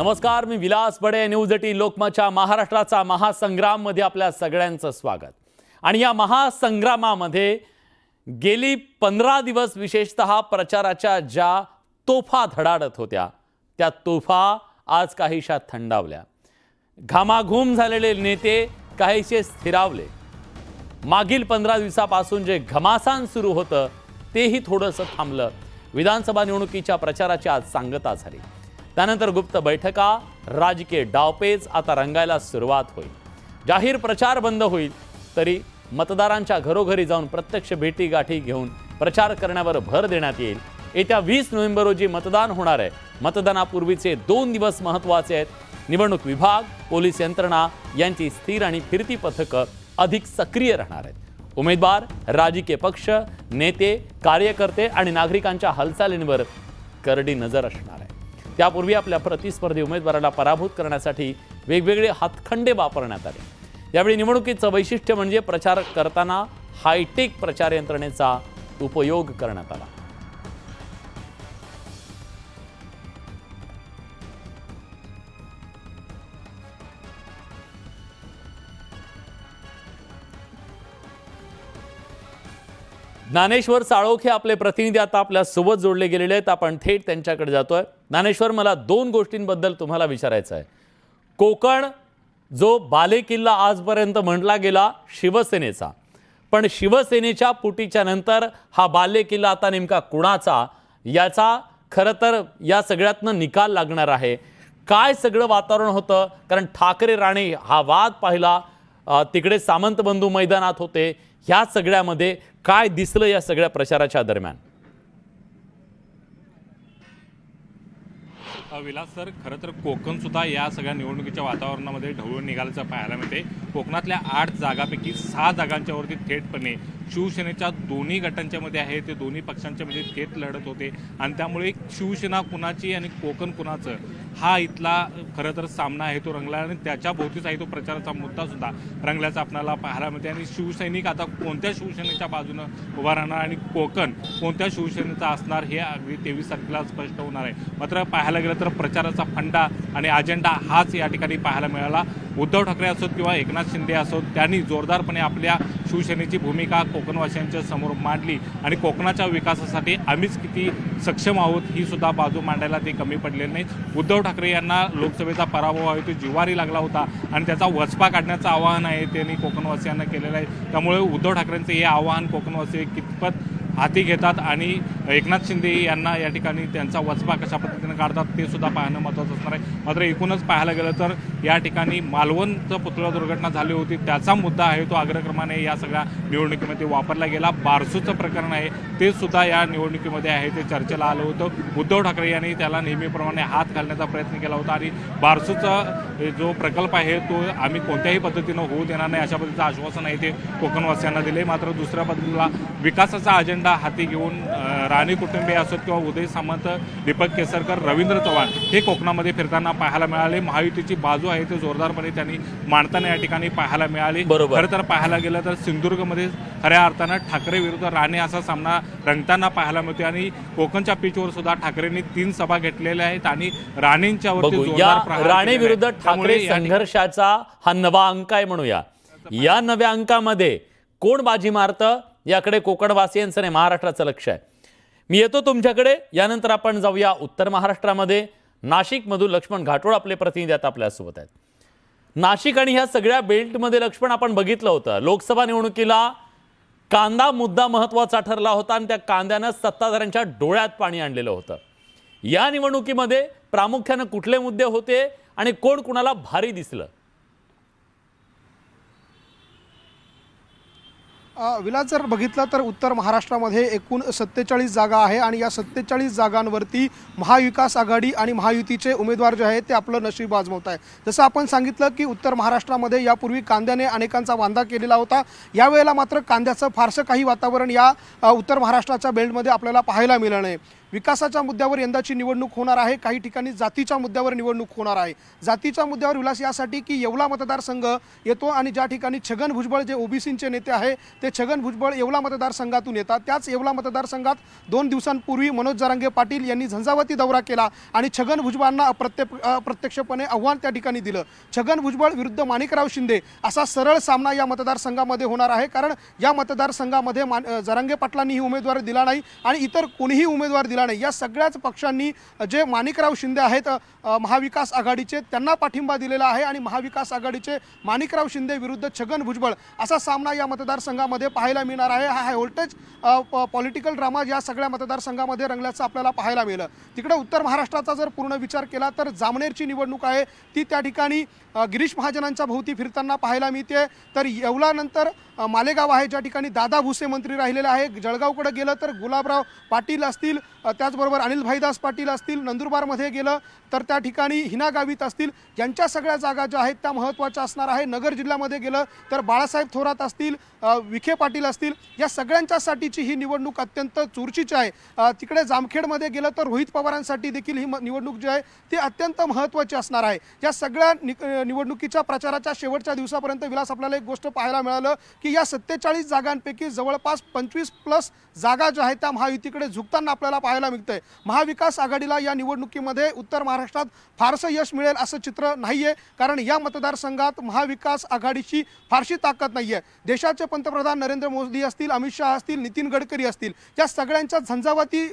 नमस्कार मी Vilas Bade news eighteen लोकमतच्या महाराष्ट्राचा महासंग्राममध्ये आपल्या सगळ्यांचं स्वागत. आणि या महासंग्रामामध्ये गेली पंधरा दिवस विशेषत प्रचाराच्या ज्या तोफा धडाडत होत्या त्या तोफा आज काहीशा थंडावल्या. घामाघूम झालेले नेते काहीसे स्थिरावले. मागील पंधरा दिवसापासून जे घमासान सुरू होतं तेही थोडंसं थांबलं. विधानसभा निवडणुकीच्या प्रचाराची आज सांगता झाली. त्यानंतर गुप्त बैठका राजकीय डावपेच आता रंगायला सुरुवात होईल. जाहीर प्रचार बंद होईल तरी मतदारांच्या घरोघरी जाऊन प्रत्यक्ष भेटी गाठी घेऊन प्रचार करण्यावर भर देण्यात येईल. येत्या वीस नोव्हेंबर रोजी मतदान होणार आहे. मतदानापूर्वीचे दोन दिवस महत्त्वाचे आहेत. निवडणूक विभाग पोलीस यंत्रणा यांची स्थिर आणि फिरती पथकं अधिक सक्रिय राहणार आहेत. उमेदवार राजकीय पक्ष नेते कार्यकर्ते आणि नागरिकांच्या हालचालींवर करडी नजर असणार आहे. त्यापूर्वी आपल्या प्रतिस्पर्धी उमेदवाराला पराभूत करण्यासाठी वेगवेगळे हातखंडे वापरण्यात आले. यावेळी निवडणुकीचं वैशिष्ट्य म्हणजे प्रचार करताना हायटेक प्रचार यंत्रणेचा उपयोग करण्यात आला. ज्ञानेश्वर साळोखे आपले प्रतिनिधी आता आपल्यासोबत जोडले गेलेले आहेत. आपण थेट त्यांच्याकडे जातोय. ज्ञानेश्वर मला दोन गोष्टींबद्दल तुम्हाला विचारायचं आहे. कोकण जो बालेकिल्ला आजपर्यंत म्हटला गेला शिवसेनेचा. पण शिवसेनेच्या पुटीच्या नंतर हा बालेकिल्ला आता नेमका कुणाचा? याचा खरं तर या सगळ्यातनं निकाल लागणार आहे. काय सगळं वातावरण होतं? कारण ठाकरे राणे हा वाद पाहिला. तिकडे सामंत बंधू मैदानात होते. ह्या सगळ्यामध्ये काय दिसलं या सगळ्या प्रचाराच्या दरम्यान? विलास सर खरं तर कोकण सुद्धा या सगळ्या निवडणुकीच्या वातावरणामध्ये ढवळून निघाल्याचं पाहायला मिळते. कोकणातल्या आठ जागापैकी सहा जागांच्यावरती थेटपणे शिवसेनेच्या दोन्ही गटांच्या मध्ये आहे ते दोन्ही पक्षांच्या मध्ये थेट लढत होते. आणि त्यामुळे शिवसेना कुणाची आणि कोकण कुणाचं हा इथला खरं तर सामना आहे तो रंगला आणि त्याच्या भोवतीच आहे तो प्रचाराचा मुद्दा सुद्धा. रंगल्याचा आपल्याला पाहायला मिळते. आणि शिवसैनिक आता कोणत्या शिवसेनेच्या बाजूनं उभा राहणार आणि कोकण कोणत्या शिवसेनेचा असणार हे अगदी तेवीस तारखेला स्पष्ट होणार आहे. मात्र पाहायला गेलं तर प्रचाराचा फंडा आणि अजेंडा हाच या ठिकाणी पाहायला मिळाला. उद्धव ठाकरे असोत किंवा एकनाथ शिंदे असोत त्यांनी जोरदारपणे आपल्या शिवसेनेची भूमिका कोकणवासियांच्या समोर मांडली आणि कोकणाच्या विकासासाठी आम्हीच किती सक्षम आहोत ही सुद्धा बाजू मांडायला ते कमी पडले नाही उद्धव ठाकरे यांना लोकसभेचा पराभव आहे तो जिवारी लागला होता आणि त्याचा वचपा काढण्याचं आवाहन आहे त्यांनी कोकणवासियांना केलेलं आहे. त्यामुळे उद्धव ठाकरेंचं हे आवाहन कोकणवासी कितपत हाती घेतात आणि एकनाथ शिंदे यांना या ठिकाणी त्यांचा वचपा कशा पद्धतीने काढतात ते सुद्धा पाहणं महत्त्वाचं असणार आहे. मात्र एकूणच पाहायला गेलं तर या ठिकाणी मालवणचं पुतळा दुर्घटना झाली होती. त्याचा मुद्दा आहे तो अग्रक्रमाने या सगळ्या निवडणुकीमध्ये वापरला गेला. बारसूचं प्रकरण आहे. ते सुद्धा या निवडणुकीमध्ये आहे. ते चर्चेला आलं होतं. उद्धव ठाकरे यांनी त्याला नेहमीप्रमाणे हात घालण्याचा प्रयत्न केला होता आणि बारसूचा जो प्रकल्प आहे तो आम्ही कोणत्याही पद्धतीनं होऊ देणार नाही अशा पद्धतीचं आश्वासन आहे ते कोकणवासियांना दिले मात्र दुसऱ्या पद्धतीला विकासाचा अजेंडा हाती घेऊन अं, राणे कुटुंबे असोत किंवा उदय सामंत दीपक केसरकर रवींद्र चव्हाण हे कोकणामध्ये फिरताना पाहायला मिळाले. महायुतीची बाजू आहे ते जोरदारपणे त्यांनी मांडताना या ठिकाणी पाहायला मिळाली. बरोबर. खरं तर पाहायला गेलं तर सिंधुदुर्गमध्ये खऱ्या अर्थानं ठाकरे विरुद्ध राणे असा सामना रंगताना पाहायला मिळतो आणि कोकणच्या पिचवर सुद्धा ठाकरेंनी तीन सभा घेतलेल्या आहेत आणि राणेंच्या राणे. विरुद्ध ठाकरे संघर्षाचा हा नवा अंक आहे म्हणूया. या नव्या अंकामध्ये कोण बाजी मारतं? याकडे कोकणवासियांचं नाही महाराष्ट्राचं लक्ष आहे. मी येतो तुमच्याकडे. यानंतर आपण जाऊया उत्तर महाराष्ट्रामध्ये. नाशिकमधून लक्ष्मण घाटोळ आपले प्रतिनिधी आता आपल्यासोबत आहेत. नाशिक आणि ह्या सगळ्या बेल्टमध्ये लक्ष्मण आपण बघितलं होतं. लोकसभा निवडणुकीला कांदा मुद्दा महत्त्वाचा ठरला होता आणि त्या कांद्यानं सत्ताधाऱ्यांच्या डोळ्यात पाणी आणलेलं होतं. या निवडणुकीमध्ये प्रामुख्यानं कुठले मुद्दे होते आणि कोण कुणाला भारी दिसलं? विलास जर बघितलं तर उत्तर महाराष्ट्रामध्ये एकूण सत्तेचाळीस जागा आहे आणि या सत्तेचाळीस जागांवरती महाविकास आघाडी आणि महायुतीचे उमेदवार जे आहेत ते आपलं नशीब वाजवत आहे जसं आपण सांगितलं की उत्तर महाराष्ट्रामध्ये यापूर्वी कांद्याने अनेकांचा वांदा केलेला होता. यावेळेला मात्र कांद्याचं फारसं काही वातावरण या उत्तर महाराष्ट्राच्या बेल्टमध्ये आपल्याला पाहायला मिळणार नाही. विकासाच्या मुद्द्यावर यंदाची निवडणूक होणार आहे. काही ठिकाणी जातीच्या मुद्द्यावर निवडणूक होणार आहे. जातीच्या मुद्द्यावर विलास यासाठी की येवला मतदारसंघ येतो आणि ज्या ठिकाणी छगन भुजबळ जे ओबीसींचे नेते आहे ते छगन भुजबळ येवला मतदारसंघातून येतात. त्याच येवला मतदारसंघात दोन दिवसांपूर्वी मनोज जरांगे पाटील यांनी झंझावती दौरा केला आणि छगन भुजबळांना अप्रत्य अप्रत्यक्षपणे आव्हान त्या ठिकाणी दिलं. छगन भुजबळ विरुद्ध माणिकराव शिंदे असा सरळ सामना या मतदारसंघामध्ये होणार आहे. कारण या मतदारसंघामध्ये मान अ, जरांगे पाटलांनीही उमेदवार दिला नाही आणि इतर कोणीही उमेदवार दिला नाही या सगळ्याच पक्षांनी जे माणिकराव शिंदे आहेत महाविकास आघाडीचे त्यांना पाठिंबा दिलेला आहे आणि महाविकास आघाडीचे माणिकराव शिंदे विरुद्ध छगन भुजबळ असा सामना या मतदारसंघामध्ये पाहायला मिळणार आहे. हा हाय व्होल्टेज पॉलिटिकल ड्रामा या सगळ्या मतदारसंघामध्ये रंगल्याचं आपल्याला पाहायला मिळेल. तिकडे उत्तर महाराष्ट्राचा जर पूर्ण विचार केला तर जामनेरची निवडणूक आहे. ती त्या ठिकाणी गिरीश महाजनांच्या भोवती फिरताना पाहायला मिळते. तर येवलानंतर मालेगाव आहे ज्या ठिकाणी दादा भुसे मंत्री राहिलेला आहे. जळगावकडे गेलं तर गुलाबराव पाटील असतील. त्याचबरोबर अनिल भाईदास पाटील असतील नंदुरबारमध्ये गेलं तर त्या ठिकाणी हिना गावित असतील यांच्या सगळ्या जागा ज्या आहेत त्या महत्त्वाच्या असणार आहे. नगर जिल्ह्यामध्ये गेलं तर बाळासाहेब थोरात असतील विखे पाटील असतील या सगळ्यांच्यासाठीची ही निवडणूक अत्यंत चुरशीची आहे. तिकडे जामखेडमध्ये गेलं तर रोहित पवारांसाठी देखील ही म- निवडणूक जी आहे ती अत्यंत महत्त्वाची असणार आहे. या सगळ्या नि निवडणुकीच्या प्रचाराच्या शेवटच्या दिवसापर्यंत विलास आपल्याला एक गोष्ट पाहायला मिळालं की या सत्तेचाळीस जागांपैकी जवळपास पंचवीस प्लस जागा ज्या आहेत त्या महायुतीकडे झुकताना आपल्याला पाहायला मिळतंय. महाविकास आघाडीला या निवडणुकीमध्ये उत्तर महाराष्ट्रात फारसं यश मिळेल असं चित्र नाही आहे कारण या मतदारसंघात महाविकास आघाडीची फारशी ताकद नाही आहे देशाचे पंतप्रधान नरेंद्र मोदी असतील अमित शहा असतील नितीन गडकरी असतील या सगळ्यांच्या झंझावाती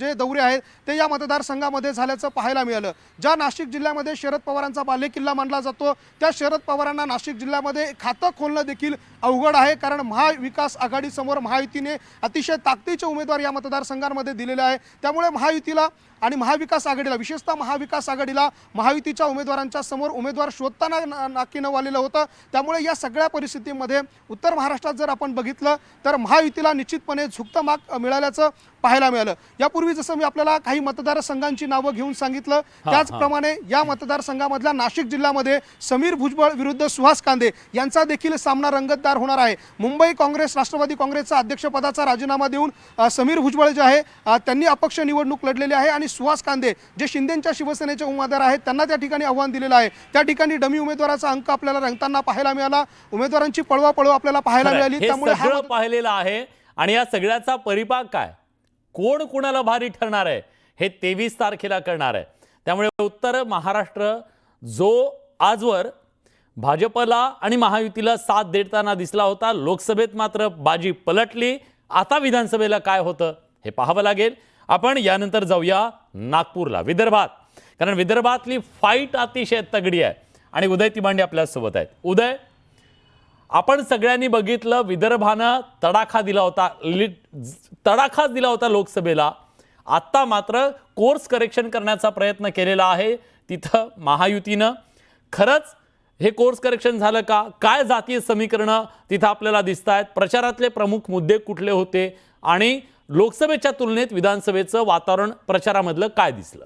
जे दौरे आहेत ते या मतदारसंघामध्ये झाल्याचं पाहायला मिळालं. ज्या नाशिक जिल्ह्यामध्ये शरद पवारांचा बालेकिल्ला मानला जातो त्या शरद पवारांना नाशिक जिल्ह्यामध्ये खातं खोलणं देखील अवघड आहे. कारण महाविकास आघाडीसमोर महायुतीने अतिशय ताकदीचे उमेदवार या मतदारसंघांमध्ये दिलेले आहे. त्यामुळे महायुतीला आणि महाविकास आघाडीला विशेषतः महाविकास आघाडीला महायुतीच्या उमेदवारांच्या समोर उमेदवार शोधताना ना- नाकी नवालेलं होतं. त्यामुळे या सगळ्या परिस्थितीमध्ये उत्तर महाराष्ट्रात जर आपण बघितलं तर महायुतीला निश्चितपणे झुकतं माग मिळाल्याचं पाहायला मिळालं. यापूर्वी जसं मी आपल्याला काही मतदारसंघांची नावं घेऊन सांगितलं त्याचप्रमाणे या मतदारसंघामधल्या नाशिक जिल्ह्यामध्ये समीर भुजबळ विरुद्ध सुहास कांदे यांचा देखील सामना रंगतदार होणार आहे. मुंबई काँग्रेस राष्ट्रवादी काँग्रेसचा अध्यक्षपदाचा राजीनामा देऊन समीर भुजबळ जे आहे त्यांनी अपक्ष निवडणूक लढलेली आहे आणि सुहास कांदे जे शिंदेच्या शिवसेनेचे उमेदवार आहेत त्यांना त्या ठिकाणी आव्हान दिलेलं आहे. त्या ठिकाणी डमी उमेदवाराचा अंक आपल्याला रंगताना पाहायला मिळाला. उमेदवारांची पळवापळव आपल्याला पाहायला. मिळाली. त्यामुळे हा सगळं पाहिलेलं आहे आणि या सगळ्याचा परिपाक काय? कोण कुणाला भारी ठरणार आहे? हे तेवीस तारखेला करणार आहे. त्यामुळे उत्तर महाराष्ट्र जो आजवर भाजपला आणि महायुतीला साथ देताना दिसला होता लोकसभेत मात्र बाजी पलटली. आता विधानसभेला काय होतं हे पाहावं लागेल. आपण यानंतर जाऊया नागपूरला विदर्भात. कारण विदर्भातली फाईट अतिशय तगडी आहे. आणि उदय तिमांडे आपल्यासोबत आहेत. उदय आपण सगळ्यांनी बघितलं विदर्भानं तडाखा दिला होता तडाखाच दिला होता लोकसभेला. आत्ता मात्र कोर्स करेक्शन करण्याचा प्रयत्न केलेला आहे. तिथं महायुतीनं. खरंच हे कोर्स करेक्शन झालं का? काय जातीय समीकरणं तिथं आपल्याला दिसत आहेत प्रचारातले प्रमुख मुद्दे कुठले होते? आणि लोकसभेच्या तुलनेत विधानसभेचं वातावरण प्रचारामधलं काय दिसलं?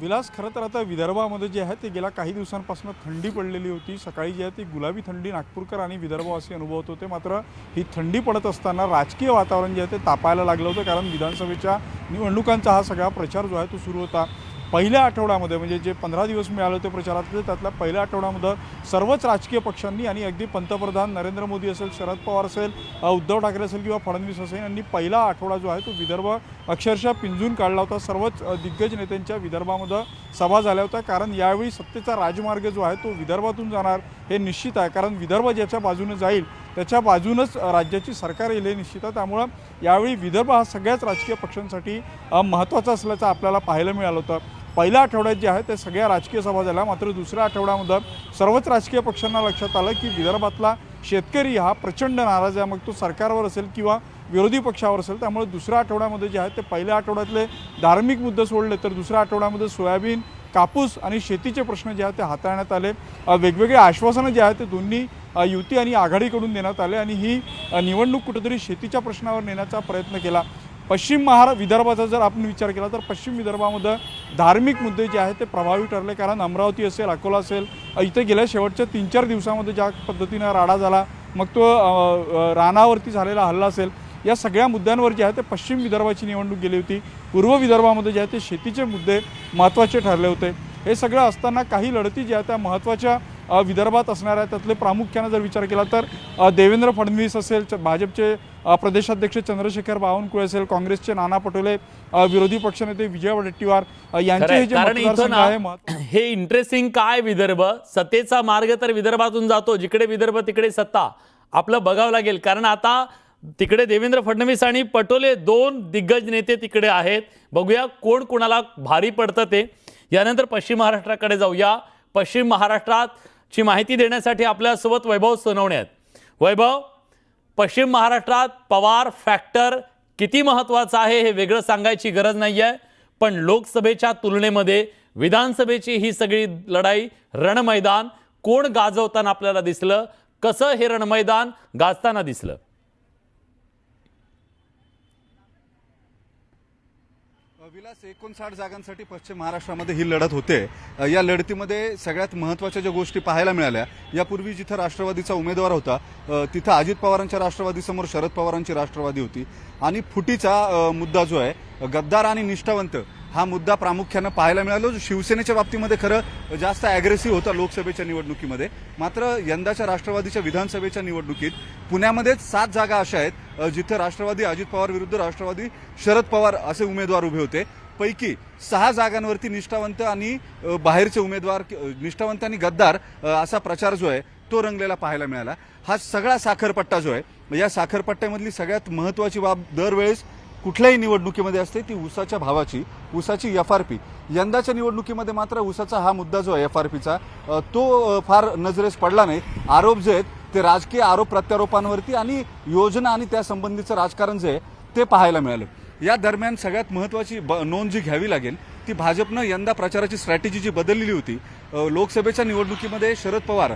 विलास खरं तर आता विदर्भामध्ये जे आहे ते गेल्या काही दिवसांपासून थंडी पडलेली होती. सकाळी जी आहे ती गुलाबी थंडी नागपूरकर आणि विदर्भवासी अनुभवत होते. मात्र ही थंडी पडत असताना राजकीय वातावरण जे आहे ते तापायला लागलं होतं. कारण विधानसभेच्या निवडणुकांचा हा सगळा प्रचार जो आहे तो सुरू होता. पहिल्या आठवड्यामध्ये म्हणजे जे पंधरा दिवस मिळाले होते प्रचारातले त्यातल्या पहिल्या आठवड्यामध्ये सर्वच राजकीय पक्षांनी आणि अगदी पंतप्रधान नरेंद्र मोदी असेल शरद पवार असेल उद्धव ठाकरे असेल किंवा फडणवीस असेल यांनी पहिला आठवडा जो आहे तो विदर्भ अक्षरशः पिंजून काढला होता. सर्वच दिग्गज नेत्यांच्या विदर्भामध्ये सभा झाल्या होत्या. कारण यावेळी सत्तेचा राजमार्ग जो आहे तो विदर्भातून जाणार हे निश्चित आहे. कारण विदर्भ ज्याच्या बाजूने जाईल त्याच्या बाजूनच राज्याची सरकार येईल हे निश्चित आहे. त्यामुळं यावेळी विदर्भ हा सगळ्याच राजकीय पक्षांसाठी महत्त्वाचा असल्याचं आपल्याला पाहायला मिळालं होतं. पहिल्या आठवड्यात जे आहे ते सगळ्या राजकीय सभा झाल्या मात्र दुसऱ्या आठवड्यामध्ये सर्वच राजकीय पक्षांना लक्षात आलं की विदर्भातला शेतकरी हा प्रचंड नाराज आहे. मग तो सरकारवर असेल किंवा विरोधी पक्षावर असेल त्यामुळे दुसऱ्या आठवड्यामध्ये जे आहे ते पहिल्या आठवड्यातले धार्मिक मुद्दे सोडले तर दुसऱ्या आठवड्यामध्ये सोयाबीन कापूस आणि शेतीचे प्रश्न जे आहेत ते हाताळण्यात आले. वेगवेगळे आश्वासनं जे आहेत ते दोन्ही युती आणि आघाडीकडून देण्यात आले आणि ही निवडणूक कुठेतरी शेतीच्या प्रश्नावर नेण्याचा प्रयत्न केला. पश्चिम महारा विदर्भाचा जर आपण विचार केला तर पश्चिम विदर्भामध्ये धार्मिक मुद्दे जे आहेत ते प्रभावी ठरले कारण अमरावती असेल अकोला असेल इथे गेल्या शेवटच्या तीन चार दिवसामध्ये ज्या पद्धतीनं राडा झाला मग तो रानावरती झालेला हल्ला असेल या सगळ्या मुद्द्यांवर जे आहे ते पश्चिम विदर्भाची निवडणूक गेली होती. पूर्व विदर्भामध्ये जे आहे ते शेतीचे मुद्दे महत्त्वाचे ठरले होते. हे सगळं असताना काही लढती ज्या त्या महत्त्वाच्या विदर्भात असणार आहेत त्यातले प्रामुख्यानं जर विचार केला तर देवेंद्र फडणवीस असेल च- भाजपचे प्रदेशाध्यक्ष चंद्रशेखर बावनकुळे असेल काँग्रेसचे नाना पटोले विरोधी पक्षनेते विजय वडेट्टीवार यांचे. हे जे मतदारसंघ आहे हे इंटरेस्टिंग काय विदर्भ? सत्तेचा मार्ग तर विदर्भातून जातो जिकडे विदर्भ तिकडे सत्ता. आपलं बघावं लागेल कारण आता तिकडे देवेंद्र फडणवीस आणि पटोले दोन दिग्गज नेते तिकडे आहेत. बघूया कोण कोणाला भारी पडतं ते. यानंतर पश्चिम महाराष्ट्राकडे जाऊया. पश्चिम महाराष्ट्रात ची माहिती देण्यासाठी आपल्यासोबत वैभव सोनवणे आहेत. वैभव पश्चिम महाराष्ट्रात पवार फॅक्टर किती महत्त्वाचं आहे हे वेगळं सांगायची गरज नाही आहे पण लोकसभेच्या तुलनेमध्ये विधानसभेची ही सगळी लढाई रणमैदान कोण गाजवताना आपल्याला दिसलं कसं हे रणमैदान गाजताना दिसलं? विलास एकोणसाठ जागांसाठी पश्चिम महाराष्ट्रामध्ये ही लढत होते. या लढतीमध्ये सगळ्यात महत्त्वाच्या ज्या गोष्टी पाहायला मिळाल्या यापूर्वी जिथं राष्ट्रवादीचा उमेदवार होता तिथं अजित पवारांच्या राष्ट्रवादीसमोर शरद पवारांची राष्ट्रवादी होती. आणि फुटीचा मुद्दा जो आहे गद्दार आणि निष्ठावंत हा मुद्दा प्रामुख्यानं पाहायला मिळाला. जो शिवसेनेच्या बाबतीमध्ये खरं जास्त अॅग्रेसिव्ह होता लोकसभेच्या निवडणुकीमध्ये. मात्र यंदाच्या राष्ट्रवादीच्या विधानसभेच्या निवडणुकीत पुण्यामध्येच सात जागा अशा आहेत जिथं राष्ट्रवादी अजित पवार विरुद्ध राष्ट्रवादी शरद पवार असे उमेदवार उभे होते. पैकी सहा जागांवरती निष्ठावंत आणि बाहेरचे उमेदवार निष्ठावंत आणि गद्दार असा प्रचार जो आहे तो रंगलेला पाहायला मिळाला. हा सगळा साखरपट्टा जो आहे या साखरपट्ट्यामधली सगळ्यात महत्वाची बाब दरवेळेस कुठल्याही निवडणुकीमध्ये असते ती ऊसाच्या भावाची ऊसाची एफ आर पी यंदाच्या निवडणुकीमध्ये मात्र ऊसाचा हा मुद्दा जो आहे एफ आर पीचा तो फार नजरेस पडला नाही. आरोप जे आहेत ते राजकीय आरोप प्रत्यारोपांवरती आणि योजना आणि त्या संबंधीचं राजकारण जे आहे ते पाहायला मिळालं. या दरम्यान सगळ्यात महत्वाची ब- नोंद जी घ्यावी लागेल ती भाजपनं यंदा प्रचाराची स्ट्रॅटेजी जी बदललेली होती लोकसभेच्या निवडणुकीमध्ये शरद पवार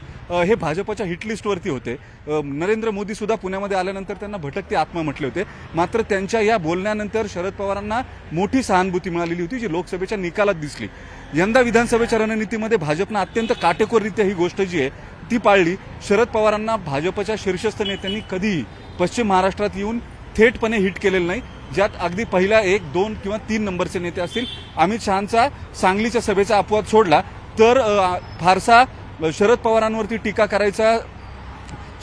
हे भाजपच्या हिटलिस्टवरती होते. नरेंद्र मोदी सुद्धा पुण्यामध्ये आल्यानंतर त्यांना भटकते आत्मा म्हटले होते. मात्र त्यांच्या या बोलण्यानंतर शरद पवारांना मोठी सहानुभूती मिळालेली होती जी लोकसभेच्या निकालात दिसली. यंदा विधानसभेच्या रणनीतीमध्ये भाजपनं अत्यंत काटेकोररित्या ही गोष्ट जी आहे ती पाळली. शरद पवारांना भाजपच्या शीर्षस्थ नेत्यांनी कधीही पश्चिम महाराष्ट्रात येऊन थेटपणे हिट केलेलं नाही. ज्यात अगदी पहिल्या एक दोन किंवा तीन नंबरचे नेते असतील. अमित शहांचा सांगलीच्या सभेचा अपवाद सोडला तर फारसा शरद पवारांवरती टीका करायचा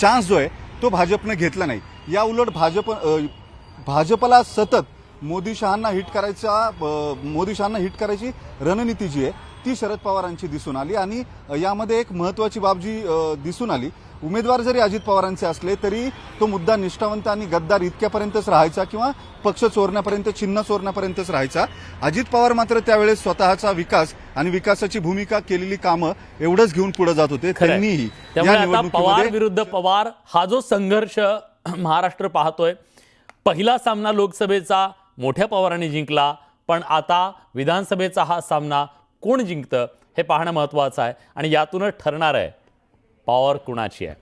चान्स जो आहे तो भाजपनं घेतला नाही. या उलट भाजप भाजपला सतत मोदी शहांना हिट करायचा मोदी शहांना हिट करायची रणनीती जी आहे ती शरद पवारांची दिसून आली आणि यामध्ये एक महत्वाची बाब जी दिसून आली उमेदवार जरी अजित पवारांचे असले तरी तो मुद्दा निष्ठावंत आणि गद्दार इतक्यापर्यंतच राहायचा किंवा पक्ष चोरण्यापर्यंत चिन्ह चोरण्यापर्यंतच राहायचा अजित पवार मात्र त्यावेळेस स्वतःचा विकास आणि विकासाची भूमिका केलेली कामं एवढंच घेऊन पुढे जात होते. त्यांनीही पवार विरुद्ध पवार हा जो संघर्ष महाराष्ट्र पाहतोय पहिला सामना लोकसभेचा मोठ्या पवारांनी जिंकला पण आता विधानसभेचा हा सामना कोण जिंकतं हे पाहणं महत्त्वाचं आहे आणि यातूनच ठरणार आहे. पॉवर कुणाची आहे?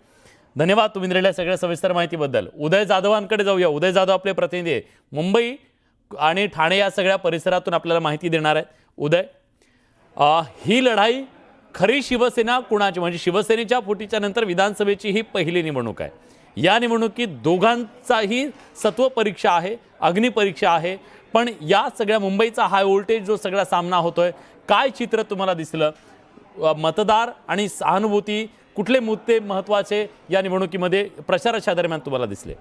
धन्यवाद तुम्ही दिलेल्या सगळ्या सविस्तर माहितीबद्दल. उदय जाधवांकडे जाऊया. उदय जाधव आपले प्रतिनिधी आहे. मुंबई आणि ठाणे या सगळ्या परिसरातून आपल्याला माहिती देणार आहेत उदय ही लढाई खरी शिवसेना कुणाची? म्हणजे शिवसेनेच्या फुटीच्या नंतर विधानसभेची ही पहिली निवडणूक आहे. या निवडणुकीत दोघांचाही सत्व परीक्षा आहे अग्निपरीक्षा आहे. पण या सगळ्या मुंबईचा हाय व्होल्टेज जो सगळा सामना होतोय काय चित्र तुम्हाला दिसलं? मतदार आणि सहानुभूती कुठले मुद्दे महत्त्वाचे या निवडणुकीमध्ये प्रचाराच्या दरम्यान तुम्हाला दिसले?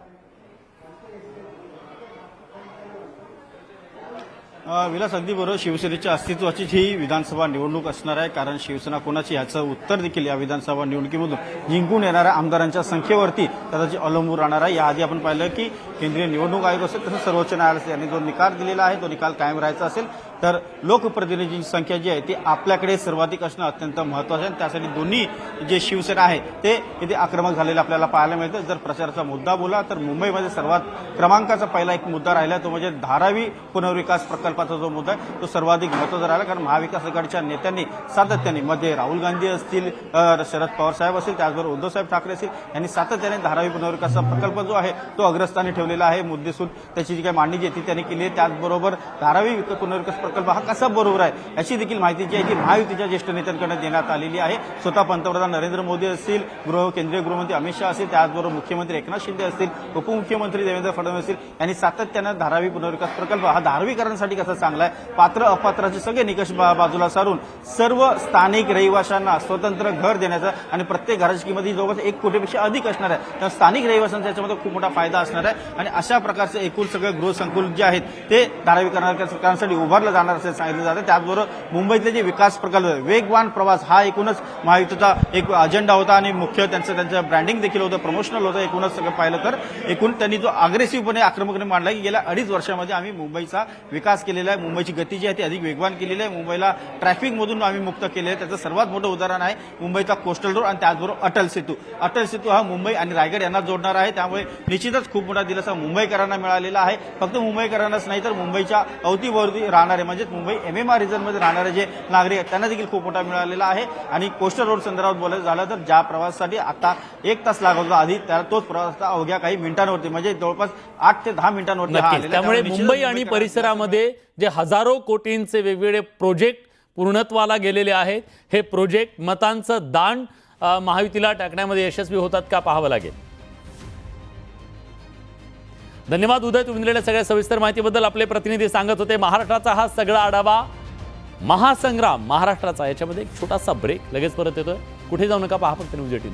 विलास अगदी बरोबर. शिवसेनेच्या अस्तित्वाचीच ही विधानसभा निवडणूक असणार आहे. कारण शिवसेना कोणाची याचं उत्तर देखील या विधानसभा निवडणुकीमधून जिंकून येणाऱ्या आमदारांच्या संख्येवरती कदाचित अवलंबून राहणार आहे. याआधी आपण पाहिलं की केंद्रीय निवडणूक आयोग असेल तसंच सर्वोच्च न्यायालय यांनी जो निकाल दिलेला आहे तो निकाल कायम राहायचा असेल. तर लोकप्रतिनिधींची संख्या जी आहे ती आपल्याकडे सर्वाधिक असणं अत्यंत महत्वाचं आहे. आणि त्यासाठी दोन्ही जे शिवसेना आहे ते इथे आक्रमक झालेलं आपल्याला पाहायला मिळतं. जर प्रचाराचा मुद्दा बोला तर मुंबईमध्ये सर्वात क्रमांकाचा पहिला एक मुद्दा राहिला तो म्हणजे धारावी पुनर्विकास प्रकल्पाचा जो मुद्दा आहे तो सर्वाधिक महत्त्वाचा राहिला. कारण महाविकास आघाडीच्या नेत्यांनी सातत्याने मध्ये राहुल गांधी असतील शरद पवार साहेब असतील त्याचबरोबर उद्धवसाहेब ठाकरे असतील यांनी सातत्याने धारा धारावी पुनर्विकासचा प्रकल्प जो आहे तो अग्रस्थानी ठेवलेला आहे. मुद्देसूद त्याची जी काही मांडणी जी आहे ती त्यांनी केली आहे. त्याचबरोबर धारावी पुनर्विकास प्रकल्प हा कसा बरोबर आहे याची देखील माहिती जी आहे ती महायुतीच्या ज्येष्ठ नेत्यांकडे देण्यात आलेली आहे. स्वतः पंतप्रधान नरेंद्र मोदी असतील गृह केंद्रीय गृहमंत्री अमित शहा असतील त्याचबरोबर मुख्यमंत्री एकनाथ शिंदे असतील उपमुख्यमंत्री देवेंद्र फडणवीस असतील यांनी सातत्यानं धारावी पुनर्विकास प्रकल्प हा धारावीकरांसाठी कसा चांगला आहे? पात्र अपात्राचे सगळे निकष बाजूला सारून सर्व स्थानिक रहिवाशांना स्वतंत्र घर देण्याचा आणि प्रत्येक घराची किंमत ही जवळपास एक कोटीपेक्षा अधिक असणार आहे. तर स्थानिक रहिवाशांचा याच्यामध्ये खूप मोठा फायदा असणार आहे. आणि अशा प्रकारचे एकूण सगळे गृहसंकुल जे आहेत ते धारावीकरांसाठी उभारलं जाणार असं सांगितलं जातं. त्याचबरोबर मुंबईतले जे विकास प्रकल्प वेगवान प्रवास हा एकूणच महायुतीचा एक अजेंडा होता आणि मुख्य त्यांचं त्यांचं ब्रँडिंग देखील होतं प्रमोशनल होतं एकूणच सगळं पाहिलं तर. एकूण त्यांनी जो अग्रेसिव्हपणे आक्रमकपणे मांडला की गेल्या अडीच वर्षामध्ये आम्ही मुंबईचा विकास केलेला आहे. मुंबईची गती जी आहे ती अधिक वेगवान केलेली आहे. मुंबईला ट्रॅफिकमधून आम्ही मुक्त केले आहे. त्याचं सर्वात मोठं उदाहरण आहे मुंबईचा कोस्टल रोड आणि त्याचबरोबर अटल सेतू. अटल सेतू हा मुंबई आणि रायगड यांना जोडणार आहे. त्यामुळे निश्चितच खूप मोठा दिलासा मुंबईकरांना मिळालेला आहे. फक्त मुंबईकरांनाच नाही तर मुंबईच्या अवतीभोवती राहणारे म्हणजेच मुंबई एम एम आर रिजनमध्ये राहणारे जे नागरिक आहेत त्यांना देखील खूप मोठा मिळालेला आहे. आणि कोस्टल रोड संदर्भात बोलायचं झालं तर ज्या प्रवासासाठी आता एक तास लागत होता आधी त्याला तोच प्रवास आता अवघ्या काही मिनिटांवरती म्हणजे जवळपास आठ ते दहा मिनिटांवरती हा. त्यामुळे मुंबई आणि परिसरामध्ये जे हजारो कोटींचे वेगवेगळे प्रोजेक्ट पूर्णत्वाला गेलेले आहेत हे प्रोजेक्ट मतांचं दान महायुतीला टाकण्यामध्ये यशस्वी होतात का पाहावं लागेल? धन्यवाद उदय तुम्ही दिलेल्या सगळ्या सविस्तर माहितीबद्दल आपले प्रतिनिधी सांगत होते. महाराष्ट्राचा हा सगळा आढावा महासंग्राम महाराष्ट्राचा. याच्यामध्ये एक छोटासा ब्रेक लगेच परत येतोय. कुठे जाऊ नका पहा फक्त न्यूज एटीन